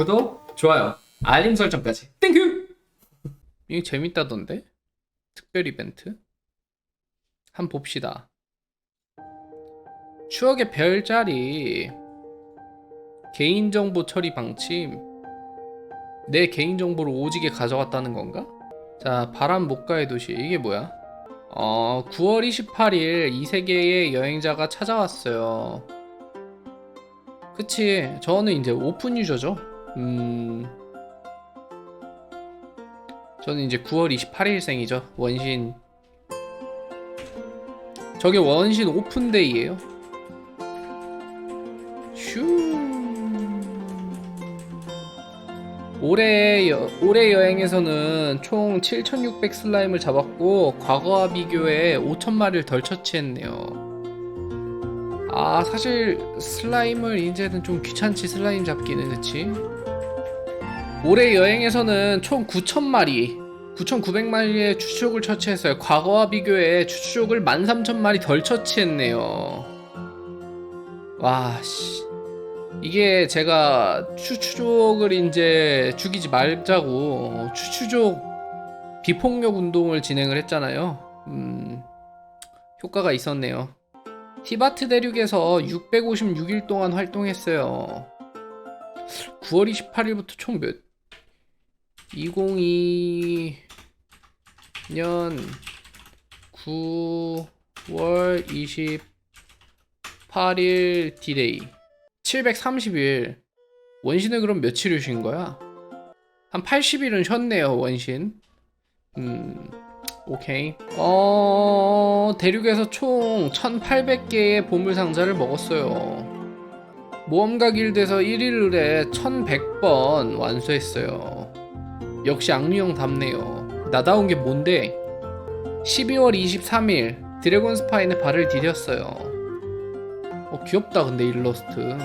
구독, 좋아요, 알림 설정까지. 땡큐! 이게 재밌다던데? 특별 이벤트? 한번 봅시다. 추억의 별자리 개인정보 처리 방침 내 개인정보를 오지게 가져갔다는 건가? 자 바람 목가의 도시 이게 뭐야? 어 9월 28일 이 세계의 여행자가 찾아왔어요 그치 저는 이제 오픈 유저죠 음 저는 이제 9월 28일생이죠. 원신. 저게 원신 오픈데이예요. 슈. 올해 여, 올해 여행에서는 총 7,600 슬라임을 잡았고 과거와 비교해 5,000마리를 덜 처치했네요. 아 사실 슬라임을 이제는 좀 귀찮지 슬라임 잡기는 그치? 올해 여행에서는 총 9,000마리, 9,900마리의 추추족을 처치했어요. 과거와 비교해 추추족을 13,000마리 덜 처치했네요. 와, 씨. 이게 제가 추추족을 이제 죽이지 말자고 추추족 비폭력 운동을 진행을 했잖아요. 음, 효과가 있었네요. 티바트 대륙에서 656일 동안 활동했어요. 9월 28일부터 총 몇? 2022년 9월 28일 디데이 730일 원신을 그럼 며칠 쉬신 거야? 한 80일은 쉬었네요 원신 음 오케이 어 대륙에서 총 1800개의 보물상자를 먹었어요 모험가 길드에서 1위를 해 1100번 완수했어요. 역시 악류형 답네요. 나다운 게 뭔데? 12월 23일 드래곤 스파인에 발을 디뎠어요. 어 귀엽다 근데 일러스트.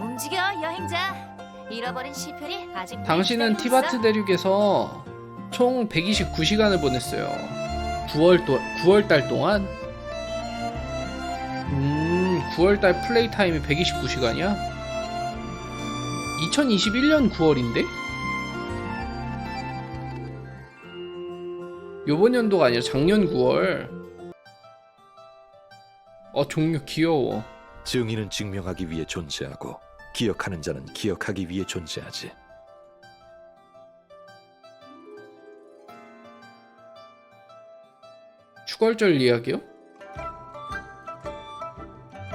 움직여 여행자 잃어버린 시편이 아직 당신은 티바트 대륙에서 총 129시간을 보냈어요. 9월 도, 9월 달 동안? 음, 9월 달 플레이 타임이 129시간이야? 2021년 9월인데? 요번 연도가 아니라 작년 9월. 어, 종류 귀여워. 증인은 증명하기 위해 존재하고 기억하는 자는 기억하기 위해 존재하지. 추걸절 이야기요?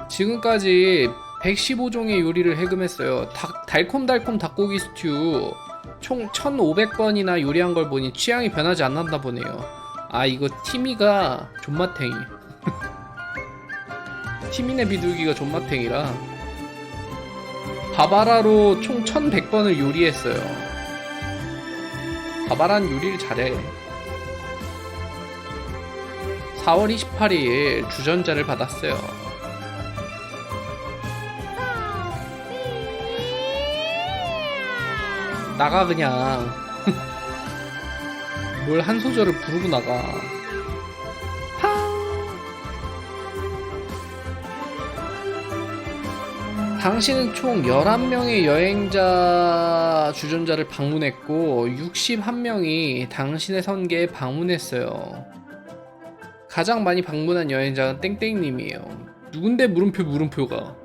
지금까지 115종의 요리를 해금했어요. 닭- 달콤달콤 닭고기 스튜 총 1500번이나 요리한 걸 보니 취향이 변하지 않았나 보네요. 아 이거 티미가 존맛탱이. 티미네 비둘기가 존맛탱이라 바바라로 총 1100번을 요리했어요. 바바라는 요리를 잘해. 4월 28일 주전자를 받았어요. 나가 그냥. 뭘 한 소절을 부르고 나가. 당신은 총 11명의 여행자 주전자를 방문했고 61명이 당신의 선계에 방문했어요. 가장 많이 방문한 여행자는 땡땡님이에요. 누군데 물음표 물음표가?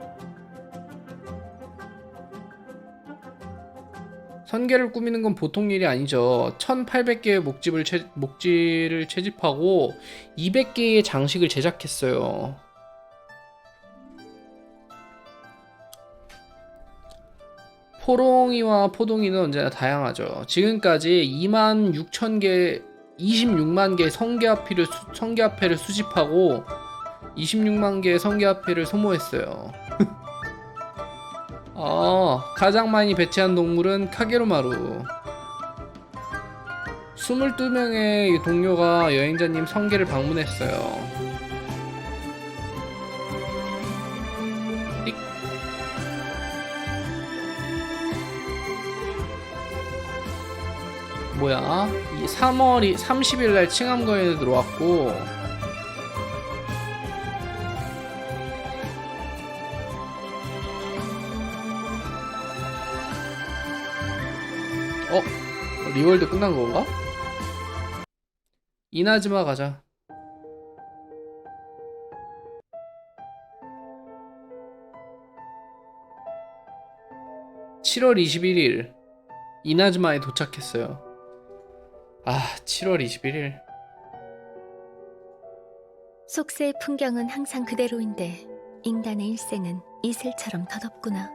선계를 꾸미는 건 보통 일이 아니죠. 1800개의 목집을 채, 목지를 채집하고 200개의 장식을 제작했어요. 포롱이와 포동이는 언제나 다양하죠. 지금까지 2만 6천 개, 26만 개의 성게화폐를, 수, 성게화폐를 수집하고 26만 개의 성게화폐를 소모했어요. 아, 가장 많이 배치한 동물은 카게로마루. 22명의 동료가 여행자님 성계를 방문했어요. 띡. 뭐야? 이 3월이 30일 날 칭암거인에 들어왔고 어? 리월드 끝난 건가? 이나즈마 가자. (7월 21일) 이나즈마에 도착했어요 아 (7월 21일) 속세의 풍경은 항상 그대로인데 인간의 일생은 이슬처럼 더덥구나.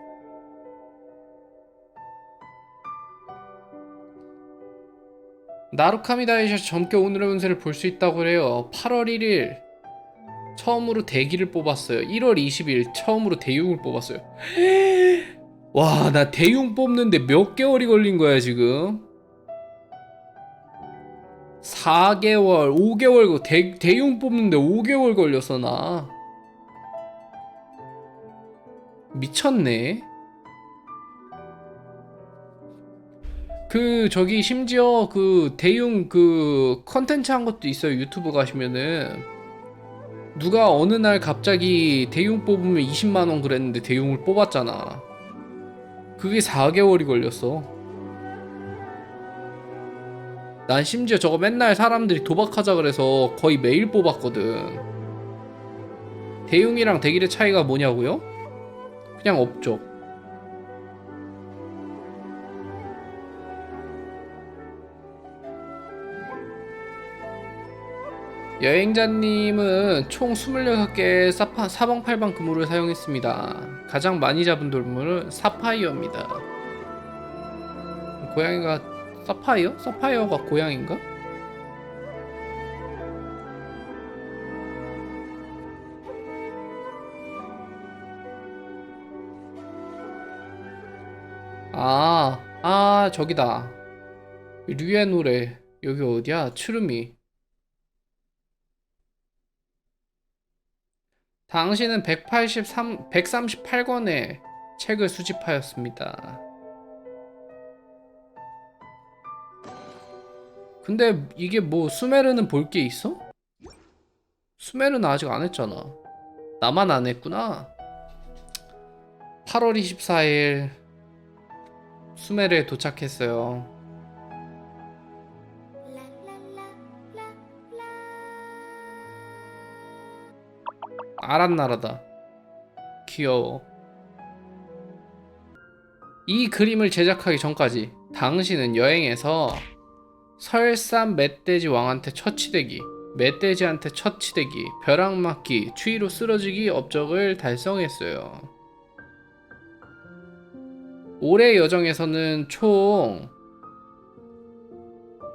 나루카미다에서 점괘 오늘의 운세를 볼 수 있다고 그래요. 8월 1일 처음으로 대기를 뽑았어요. 1월 20일 처음으로 대용을 뽑았어요. 와, 나 대용 뽑는데 몇 개월이 걸린 거야, 지금? 4개월, 5개월, 대, 대용 뽑는데 5개월 걸렸어, 나. 미쳤네. 그 저기 심지어 그 대용 그 컨텐츠 한 것도 있어요 유튜브 가시면은 누가 어느 날 갑자기 대용 뽑으면 20만 원 그랬는데 대용을 뽑았잖아 그게 4개월이 걸렸어 난 심지어 저거 맨날 사람들이 도박하자 그래서 거의 매일 뽑았거든 대용이랑 대길의 차이가 뭐냐고요? 그냥 업적 여행자님은 총 26개의 사파, 사방팔방 그물을 사용했습니다. 가장 많이 잡은 돌물은 사파이어입니다. 고양이가 사파이어? 사파이어가 고양인가? 아, 아, 저기다. 류의 노래. 여기 어디야? 추르미. 당신은 183, 138권의 책을 수집하였습니다. 근데 이게 뭐 수메르는 볼 게 있어? 수메르는 아직 안 했잖아. 나만 안 했구나. 8월 24일 수메르에 도착했어요. 아란나라다. 귀여워. 이 그림을 제작하기 전까지 당신은 여행에서 설산 멧돼지 왕한테 처치되기, 멧돼지한테 처치되기, 벼락 맞기, 추위로 쓰러지기 업적을 달성했어요. 올해 여정에서는 총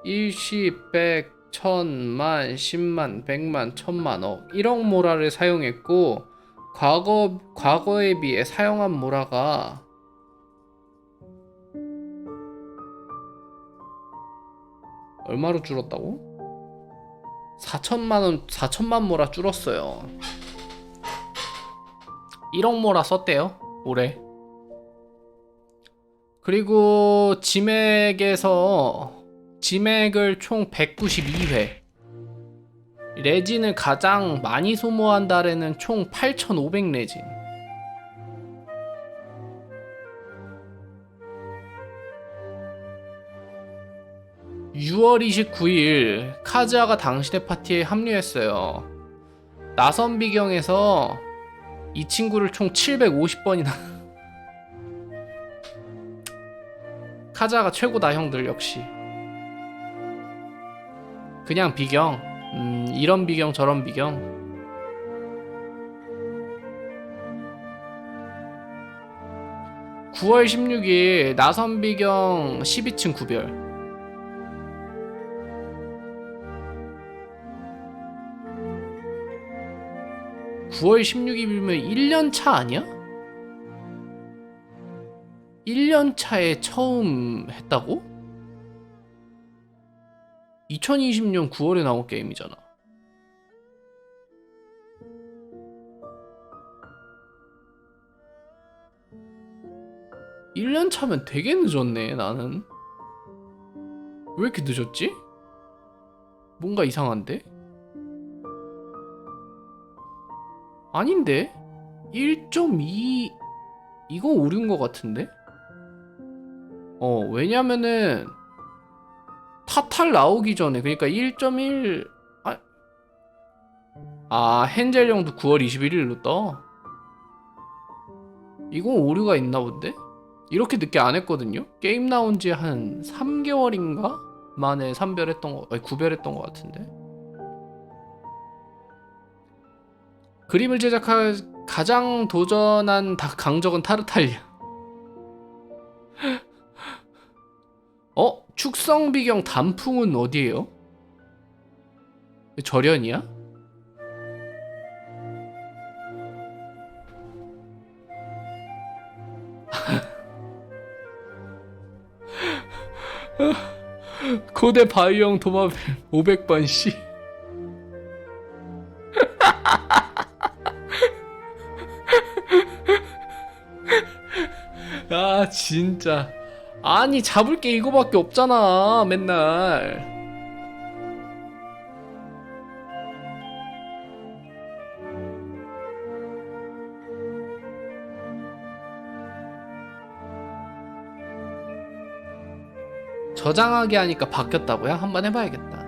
일시, 백, 천만, 십만, 백만, 천만, 억, 1억 모라를 사용했고 과거 과거에 비해 사용한 모라가 얼마로 줄었다고? 4천만 원, 4천만 모라 줄었어요. 1억 모라 썼대요, 올해. 그리고 지맥에서 지맥을 총 192회. 레진을 가장 많이 소모한 달에는 총 8,500 레진. (6월 29일) 카즈아가 당신의 파티에 합류했어요. 나선 비경에서 이 친구를 총 750번이나 카자가 최고다 형들 역시. 그냥 비경 음 이런 비경 저런 비경. (9월 16일) 나선 비경 12층 구별 (9월 16일이면) (1년 차 아니야? 1년 차에 처음 했다고? 2020년 9월에 나온 게임이잖아. (1년) 차면 되게 늦었네 나는 왜 이렇게 늦었지? 뭔가 이상한데? 아닌데? 1.2 이거 오류인 것 같은데? 어, 왜냐면은 타탈 나오기 전에 그러니까 1.1 아, 아 헨젤령도 9월 21일로 떠. 이건 오류가 있나 본데? 이렇게 늦게 안 했거든요. 게임 나온 지 한 3개월인가 만에 3별했던 거, 아니 9별했던 것 같은데. 그림을 제작할 가장 도전한 다- 강적은 타르탈리아. 어? 축성 비경 단풍은 어디예요? 절연이야? 고대 바위형 도마뱀 500번 씨. 진짜. 아니 잡을 게 이거밖에 없잖아 맨날. 저장하게 하니까 바뀌었다고요? 한번 해봐야겠다.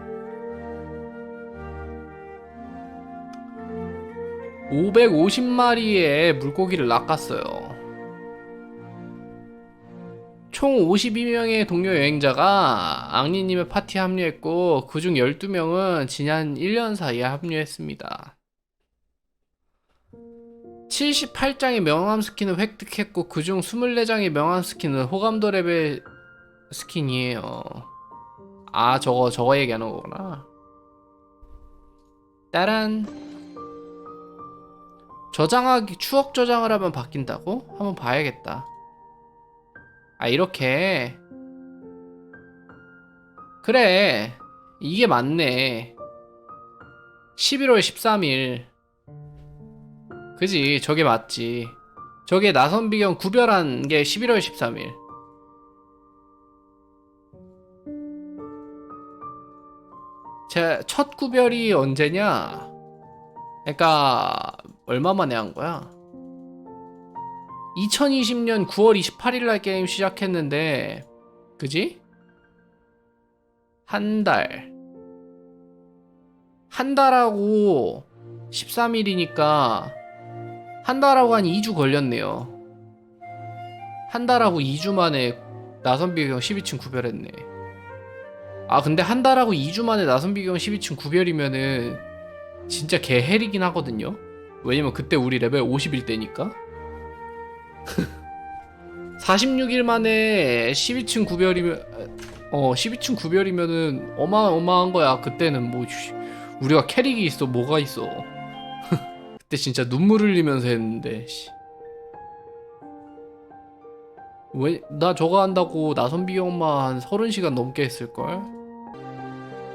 550마리의 물고기를 낚았어요 총 52명의 동료 여행자가 앙리님의 파티에 합류했고 그중 12명은 지난 1년 사이에 합류했습니다. 78장의 명함 스킨을 획득했고 그중 24장의 명함 스킨은 호감도 레벨 스킨이에요. 아 저거 저거 얘기하는 거구나. 따란 저장하기 추억 저장을 하면 바뀐다고? 한번 봐야겠다. 아 이렇게. 그래. 이게 맞네. 11월 13일. 그지? 저게 맞지. 저게 나선 비경 구별한 게 11월 13일. 제 첫 구별이 언제냐? 그러니까 얼마 만에 한 거야 2020년 9월 28일 날 게임 시작했는데 그지? 한 달. 한 달하고 13일이니까 한 달하고 한 2주 걸렸네요. 한 달하고 2주 만에 나선 비경 12층 구별했네. 아 근데 한 달하고 2주 만에 나선 비경 12층 구별이면은 진짜 개헬이긴 하거든요. 왜냐면 그때 우리 레벨 50일 때니까. 46일 만에 12층 구별이면 어 12층 구별이면은 어마어마한 거야 그때는 뭐 씨, 우리가 캐릭이 있어 뭐가 있어 그때 진짜 눈물 흘리면서 했는데 씨. 왜, 나 저거 한다고 나선비 형만 한 30시간 넘게 했을걸?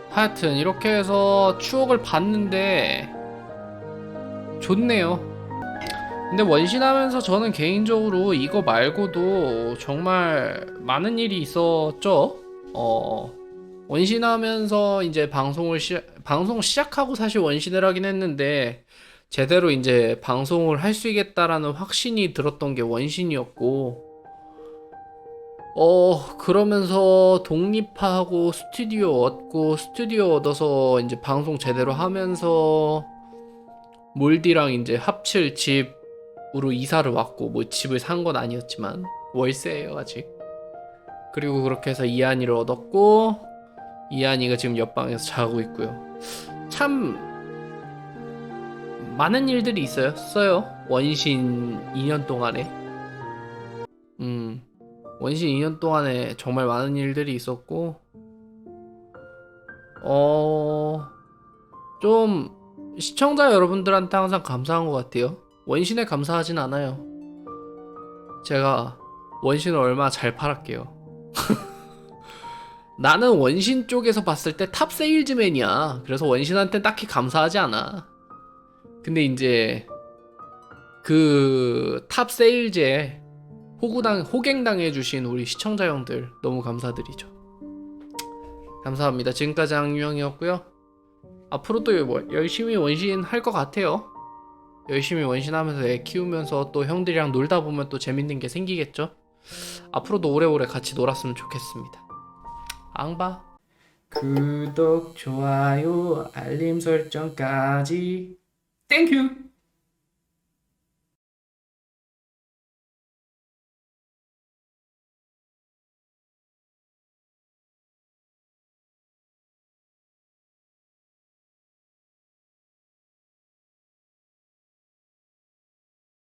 하여튼 이렇게 해서 추억을 봤는데 좋네요 근데 원신하면서 저는 개인적으로 이거 말고도 정말 많은 일이 있었죠. 어, 원신하면서 이제 방송을 시, 방송 시작하고 사실 원신을 하긴 했는데 제대로 이제 방송을 할 수 있겠다라는 확신이 들었던 게 원신이었고 어 그러면서 독립하고 스튜디오 얻고 스튜디오 얻어서 이제 방송 제대로 하면서 몰디랑 이제 합칠 집 으로 이사를 왔고 뭐 집을 산 건 아니었지만 월세예요 아직. 그리고 그렇게 해서 이한이를 얻었고 이한이가 지금 옆방에서 자고 있고요. 참 많은 일들이 있어요. 써요. 원신 2년 동안에. 음 원신 2년 동안에 정말 많은 일들이 있었고 어 좀 시청자 여러분들한테 항상 감사한 것 같아요. 원신에 감사하진 않아요. 제가 원신을 얼마나 잘 팔았게요. 나는 원신 쪽에서 봤을 때 탑 세일즈맨이야. 그래서 원신한테 딱히 감사하지 않아. 근데 이제 그 탑 세일즈에 호구당 호갱당해 주신 우리 시청자 형들 너무 감사드리죠. 감사합니다. 지금까지 악유형이었고요. 앞으로도 뭐 열심히 원신 할 것 같아요. 열심히 원신하면서 애 키우면서 또 형들이랑 놀다 보면 또 재밌는 게 생기겠죠. 앞으로도 오래오래 같이 놀았으면 좋겠습니다. 앙바. 구독, 좋아요, 알림 설정까지 땡큐